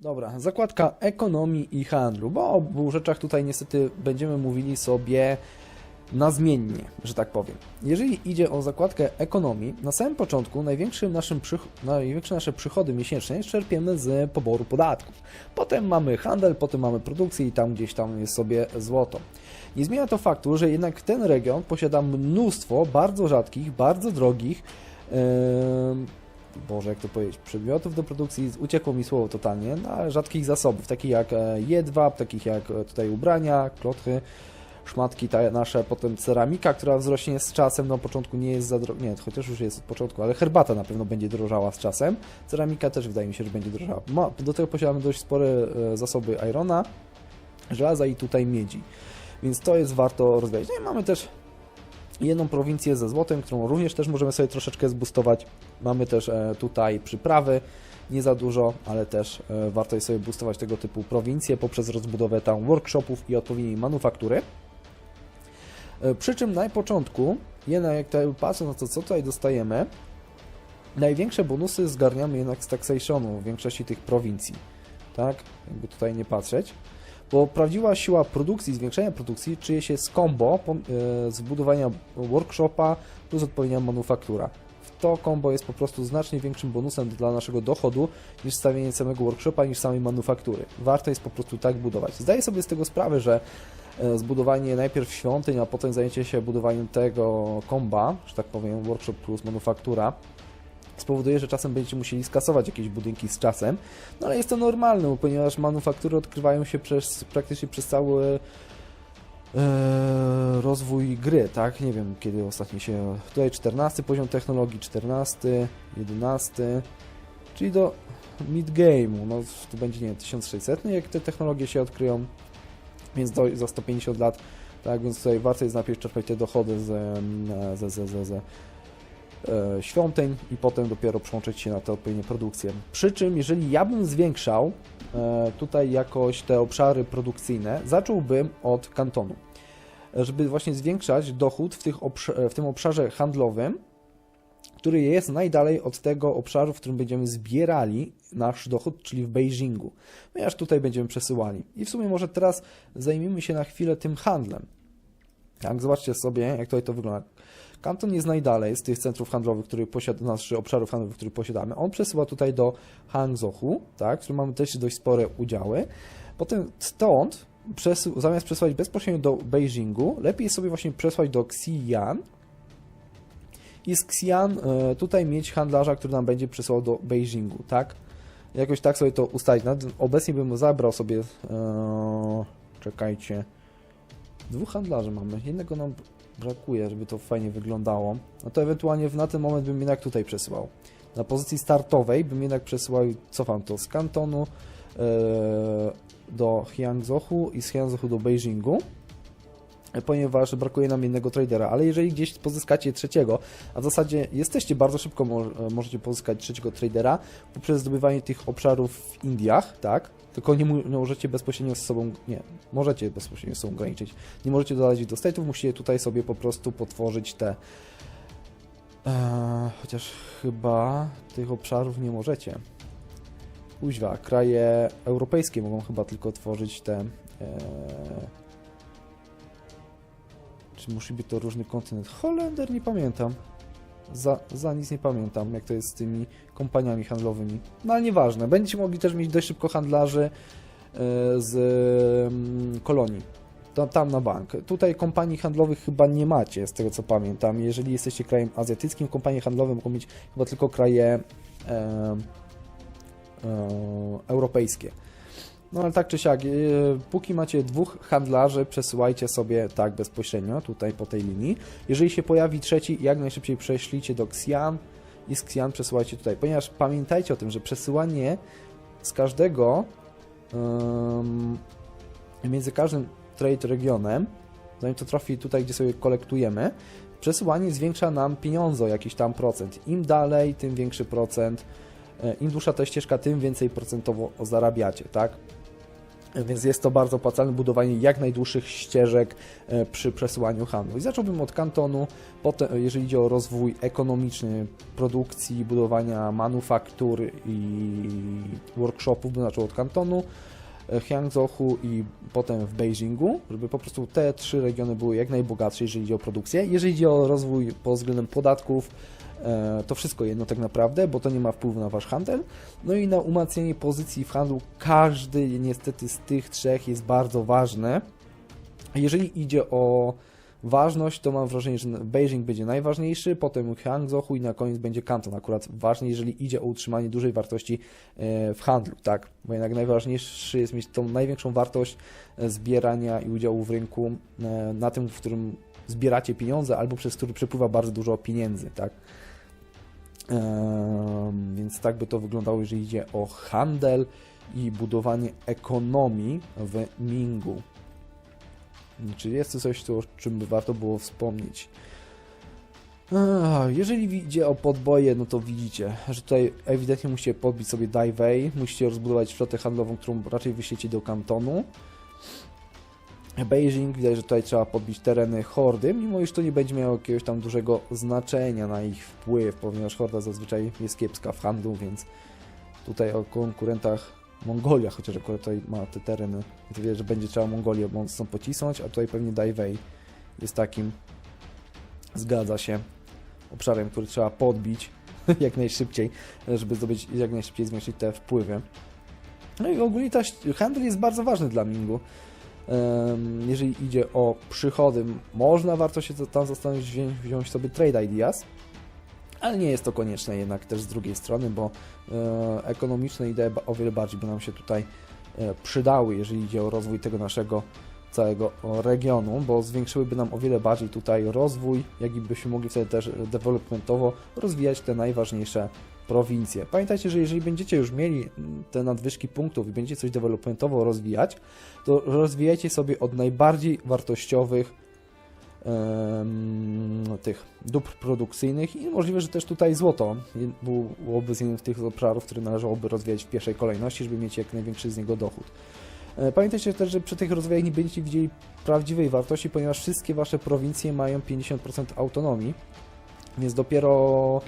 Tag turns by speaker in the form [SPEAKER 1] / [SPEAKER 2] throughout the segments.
[SPEAKER 1] Dobra, zakładka ekonomii i handlu, bo o obu rzeczach tutaj niestety będziemy mówili sobie nazmiennie, że tak powiem. Jeżeli idzie o zakładkę ekonomii, na samym początku największym naszym największe nasze przychody miesięczne czerpiemy z poboru podatków. Potem mamy handel, potem mamy produkcję i tam gdzieś tam jest sobie złoto. Nie zmienia to faktu, że jednak ten region posiada mnóstwo bardzo rzadkich, bardzo drogich em, Boże, jak to powiedzieć, przedmiotów do produkcji, uciekło mi słowo totalnie, no, ale rzadkich zasobów, takich jak e, jedwab, takich jak e, tutaj ubrania, klotchy, szmatki te nasze, potem ceramika, która wzrośnie z czasem, no początku nie jest za droga, nie, chociaż już jest od początku, ale herbata na pewno będzie drożała z czasem, ceramika też wydaje mi się, że będzie drożała. Ma, do tego posiadamy dość spore e, zasoby irona, żelaza i tutaj miedzi, więc to jest warto rozwijać. No i mamy też jedną prowincję ze złotem, którą również też możemy sobie troszeczkę zbustować. Mamy też e, tutaj przyprawy, nie za dużo, ale też e, warto jest sobie boostować tego typu prowincje poprzez rozbudowę tam workshopów i odpowiedniej manufaktury. E, Przy czym na początku, jednak jak tutaj patrzę na to, co tutaj dostajemy, największe bonusy zgarniamy jednak z taxationu w większości tych prowincji. Tak? Jakby tutaj nie patrzeć. Bo prawdziwa siła produkcji, zwiększenia produkcji czyje się z combo po- e, zbudowania workshopa plus odpowiednia manufaktura. To combo jest po prostu znacznie większym bonusem dla naszego dochodu niż stawienie samego workshopa, niż samej manufaktury. Warto jest po prostu tak budować. Zdaję sobie z tego sprawę, że e, zbudowanie najpierw świątyń, a potem zajęcie się budowaniem tego komba, że tak powiem, workshop plus manufaktura, spowoduje, że czasem będziecie musieli skasować jakieś budynki z czasem, no ale jest to normalne, ponieważ manufaktury odkrywają się przez, praktycznie przez cały e, rozwój gry, tak? Nie wiem, kiedy ostatnio się... Tutaj 14 poziom technologii, 14, 11, czyli do mid-game'u, no tu będzie, nie wiem, 1600, jak te technologie się odkryją, więc do, za 150 lat, tak, więc tutaj warto jest najpierw czerpać te dochody ze, ze, ze, ze e, świątyń i potem dopiero przełączyć się na te odpowiednie produkcje. Przy czym, jeżeli ja bym zwiększał e, tutaj jakoś te obszary produkcyjne, zacząłbym od kantonu, E, żeby właśnie zwiększać dochód w, tych obsz- e, w tym obszarze handlowym, który jest najdalej od tego obszaru, w którym będziemy zbierali nasz dochód, czyli w Beijingu, ponieważ tutaj będziemy przesyłali. I w sumie może teraz zajmiemy się na chwilę tym handlem. Tak, zobaczcie sobie, jak tutaj to wygląda. Kanton jest najdalej z tych centrów handlowych, które posiada, znaczy obszarów handlowych, które posiadamy. On przesyła tutaj do Hangzhou, tak, w którym mamy też dość spore udziały. Potem stąd, przesył, zamiast przesyłać bezpośrednio do Beijingu, lepiej sobie właśnie przesłać do Xi'an i z Xi'an e, tutaj mieć handlarza, który nam będzie przesyłał do Beijingu, tak? Jakoś tak sobie to ustalić. Obecnie bym zabrał sobie, e, czekajcie, dwóch handlarzy mamy, jednego nam brakuje, żeby to fajnie wyglądało, no to ewentualnie na ten moment bym jednak tutaj przesyłał. Na pozycji startowej bym jednak przesyłał, cofam to z Kantonu e, do Hyangzhou i z Hyangzhou do Beijingu, ponieważ brakuje nam jednego tradera, ale jeżeli gdzieś pozyskacie trzeciego, a w zasadzie jesteście bardzo szybko mo- możecie pozyskać trzeciego tradera poprzez zdobywanie tych obszarów w Indiach, tak? Tylko nie, możecie bezpośrednio z sobą, nie, możecie bezpośrednio z sobą graniczyć. Nie możecie dodać do state'ów, musicie tutaj sobie po prostu potworzyć te Eee, chociaż chyba tych obszarów nie możecie. Kuźwa, kraje europejskie mogą chyba tylko tworzyć te. Eee, musi być to różny kontynent? Holender nie pamiętam. Za, za nic nie pamiętam, jak to jest z tymi kompaniami handlowymi. No ale nieważne. Będziecie mogli też mieć dość szybko handlarzy e, z mm, kolonii. To, tam na bank. Tutaj kompanii handlowych chyba nie macie, z tego co pamiętam. Jeżeli jesteście krajem azjatyckim, kompanie handlowe mogą mieć chyba tylko kraje e, e, europejskie. No ale tak czy siak, e, póki macie dwóch handlarzy, przesyłajcie sobie tak bezpośrednio tutaj po tej linii. Jeżeli się pojawi trzeci, jak najszybciej prześlijcie do Xi'an i z Xi'an przesyłajcie tutaj, ponieważ pamiętajcie o tym, że przesyłanie z każdego między każdym trade regionem, zanim to trafi tutaj, gdzie sobie kolektujemy, przesyłanie zwiększa nam pieniądze o jakiś tam procent. Im dalej, tym większy procent. E, Im dłuższa ta ścieżka, tym więcej procentowo zarabiacie, tak? Więc jest to bardzo opłacalne budowanie jak najdłuższych ścieżek e, przy przesyłaniu handlu. I zacząłbym od kantonu, potem jeżeli idzie o rozwój ekonomiczny produkcji, budowania manufaktur i workshopów, bym zaczął od kantonu, e, Hangzhou i potem w Beijingu, żeby po prostu te trzy regiony były jak najbogatsze, jeżeli idzie o produkcję. Jeżeli idzie o rozwój pod względem podatków, e, to wszystko jedno tak naprawdę, bo to nie ma wpływu na wasz handel. No i na umacnianie pozycji w handlu każdy niestety z tych trzech jest bardzo ważny. Jeżeli idzie o ważność, to mam wrażenie, że Beijing będzie najważniejszy, potem Hangzhou i na koniec będzie Kanton akurat ważny, jeżeli idzie o utrzymanie dużej wartości e, w handlu, tak? Bo jednak najważniejszy jest mieć tą największą wartość e, zbierania i udziału w rynku e, na tym, w którym zbieracie pieniądze albo przez który przepływa bardzo dużo pieniędzy, tak? Więc tak by to wyglądało, jeżeli idzie o handel i budowanie ekonomii w Mingu. Czy jest to coś, co- o czym by warto było wspomnieć? Jeżeli idzie o podboje, no to widzicie, że tutaj ewidentnie musicie podbić sobie Daiwei, musicie rozbudować flotę handlową, którą raczej wyślecie do kantonu. Beijing, widać, że tutaj trzeba podbić tereny hordy, mimo iż to nie będzie miało jakiegoś tam dużego znaczenia na ich wpływ, ponieważ horda zazwyczaj jest kiepska w handlu, więc tutaj o konkurentach Mongolia, chociaż akurat tutaj ma te tereny, to wie, że będzie trzeba Mongolię mocno pocisnąć, a tutaj pewnie Daiwei jest takim, zgadza się, obszarem, który trzeba podbić jak najszybciej, żeby zdobyć jak najszybciej zwiększyć te wpływy. No i ogólnie ta handel jest bardzo ważny dla Mingu. Jeżeli idzie o przychody, można warto się tam zastanowić, wziąć, sobie trade ideas, ale nie jest to konieczne jednak też z drugiej strony, bo e, ekonomiczne idee o wiele bardziej by nam się tutaj e, przydały, jeżeli idzie o rozwój tego naszego całego regionu, bo zwiększyłyby nam o wiele bardziej tutaj rozwój, jak i byśmy mogli wtedy też e, developmentowo rozwijać te najważniejsze prowincje. Pamiętajcie, że jeżeli będziecie już mieli te nadwyżki punktów i będziecie coś developmentowo rozwijać, to rozwijajcie sobie od najbardziej wartościowych em, tych dóbr produkcyjnych i możliwe, że też tutaj złoto byłoby z jednym z tych obszarów, które należałoby rozwijać w pierwszej kolejności, żeby mieć jak największy z niego dochód. E, Pamiętajcie też, że przy tych rozwijach nie będziecie widzieli prawdziwej wartości, ponieważ wszystkie wasze prowincje mają 50% autonomii, więc dopiero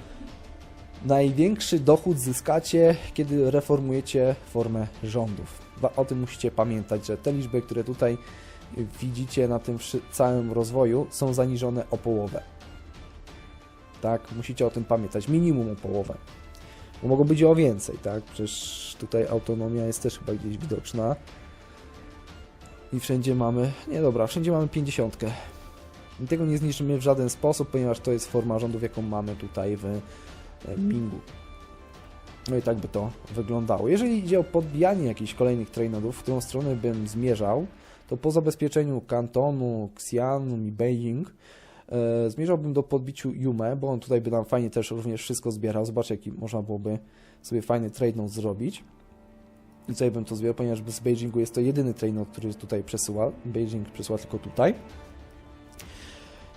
[SPEAKER 1] największy dochód zyskacie, kiedy reformujecie formę rządów. O tym musicie pamiętać, że te liczby, które tutaj widzicie na tym całym rozwoju, są zaniżone o połowę. Tak, musicie o tym pamiętać, minimum o połowę. Bo mogą być o więcej, tak? Przecież tutaj autonomia jest też chyba gdzieś widoczna. I wszędzie mamy, nie dobra, wszędzie mamy 50. I tego nie zniszczymy w żaden sposób, ponieważ to jest forma rządów, jaką mamy tutaj w e, Mingu. No i tak by to wyglądało. Jeżeli idzie o podbijanie jakichś kolejnych trainodów, w którą stronę bym zmierzał, to po zabezpieczeniu Kantonu, Xi'an i Beijing e, zmierzałbym do podbiciu Yume, bo on tutaj by nam fajnie też również wszystko zbierał. Zobaczcie, jaki można byłoby sobie fajny trade zrobić. I tutaj bym to zbierał, ponieważ z Beijingu jest to jedyny trade który tutaj przesyła. Beijing przesyła tylko tutaj.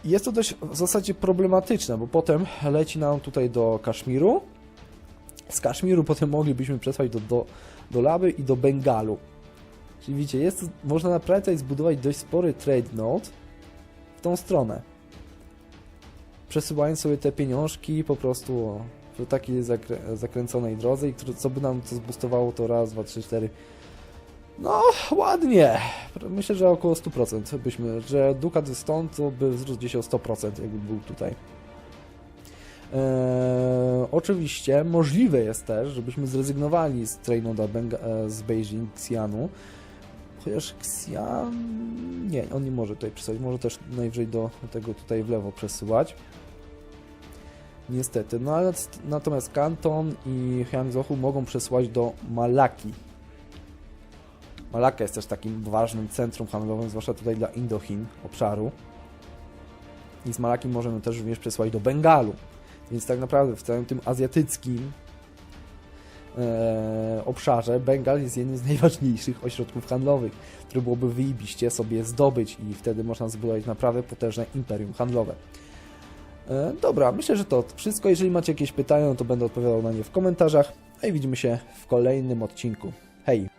[SPEAKER 1] Jest to dość w zasadzie problematyczne, bo potem leci nam tutaj do Kaszmiru. Z Kaszmiru potem moglibyśmy przesłać do, do, do Laby i do Bengalu. Czyli widzicie, jest, można naprawdę zbudować dość spory trade node w tą stronę. Przesyłając sobie te pieniążki po prostu w takiej zakrę zakręconej drodze i co by nam to zbustowało to raz, dwa, trzy, cztery. No, ładnie. Myślę, że około 100% byśmy, że Dukat stąd to by wzrósł gdzieś o 100% jakby był tutaj. Eee, oczywiście możliwe jest też, żebyśmy zrezygnowali z Trainoda Benga, e, z Beijing Xianu, chociaż Xian... nie, on nie może tutaj przesyłać, może też najwyżej do tego tutaj w lewo przesyłać. Niestety, no ale natomiast Kanton i Hangzhou mogą przesyłać do Malaki. Malaka jest też takim ważnym centrum handlowym, zwłaszcza tutaj dla Indochin obszaru. I z Malaki możemy też również przesłać do Bengalu. Więc tak naprawdę w całym tym azjatyckim e, obszarze Bengal jest jednym z najważniejszych ośrodków handlowych, które byłoby wyjebiście sobie zdobyć i wtedy można zbudować naprawdę potężne imperium handlowe. E, dobra, myślę, że to wszystko. Jeżeli macie jakieś pytania, no to będę odpowiadał na nie w komentarzach. A i widzimy się w kolejnym odcinku. Hej!